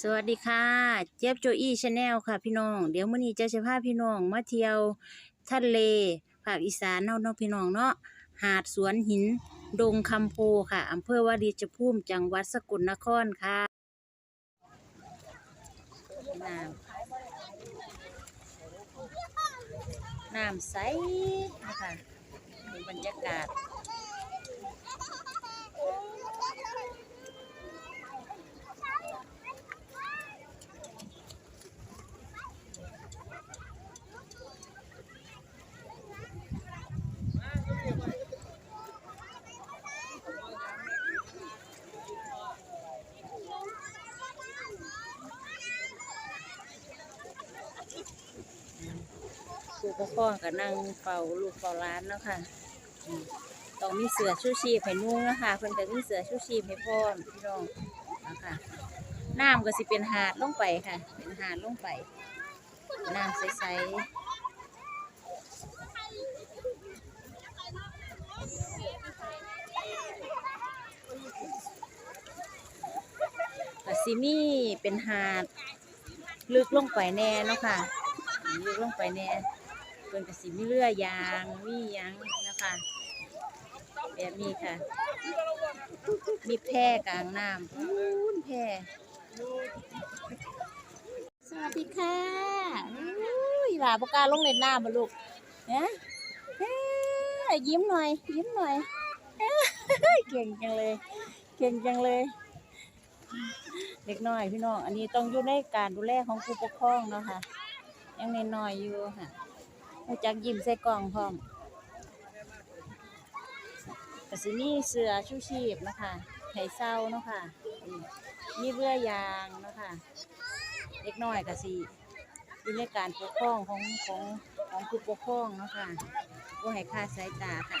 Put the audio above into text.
สวัสดีค่ะ เจี๊ยบโจอี้ชาแนลค่ะพี่น้อง เดี๋ยวมื้อนี้จะจะพาพี่น้องมาเที่ยวทะเลภาคอีสานเนาะเนาะพี่น้องเนาะหาดสวนหิน ดงคำโพค่ะอำเภอวาริชภูมิจังหวัดสกลนครค่ะน้ำน้ำใสนะคะดูบรรยากาศ ผู้ปกครองก็นั่งเฝ้าลูกเฝ้าหล้านเนาะค่ะต้องมีเสือชูชีพให้นุ่งนะคะเพิ่นก็มีเสือชูชีพให้พร้อมพี่น้องนะคะน้ำก็สิเป็นหาดลงไปค่ะ เป็นหาดลงไปน้ำใสๆก็สิมีเป็นหาดลึกลงไปแน่เนาะค่ะลึกลงไปแน่ เพิ่นก็สิมีเรือยยางมียังนะคะแบบนี้ค่ะ มีแพร่กลางน้ำพูนแพร่สวัสดีค่ะอุ้ยหลาบกาลงเล่นน้ำมาลูกเนี่ยเอ้ยยิ้มหน่อย ยิ้มหน่อย เก่งจังเลย เก่งจังเลย เด็กน้อยพี่น้อง อันนี้ต้องอยู่ในการดูแลของผู้ปกครองเนาะค่ะ ยังน้อยอยู่ค่ะ รู้จักยิ้มใส่กล่องพร้อมก็สิมีเสือชูชีพนะคะไห่เศร้าเนาะค่ะมีเรือยางเนาะค่ะเล็กน้อยก็สิอยู่ในการปกครองของของของผู้ปกครองเนาะค่ะก็ให้ค่าสายตาค่ะ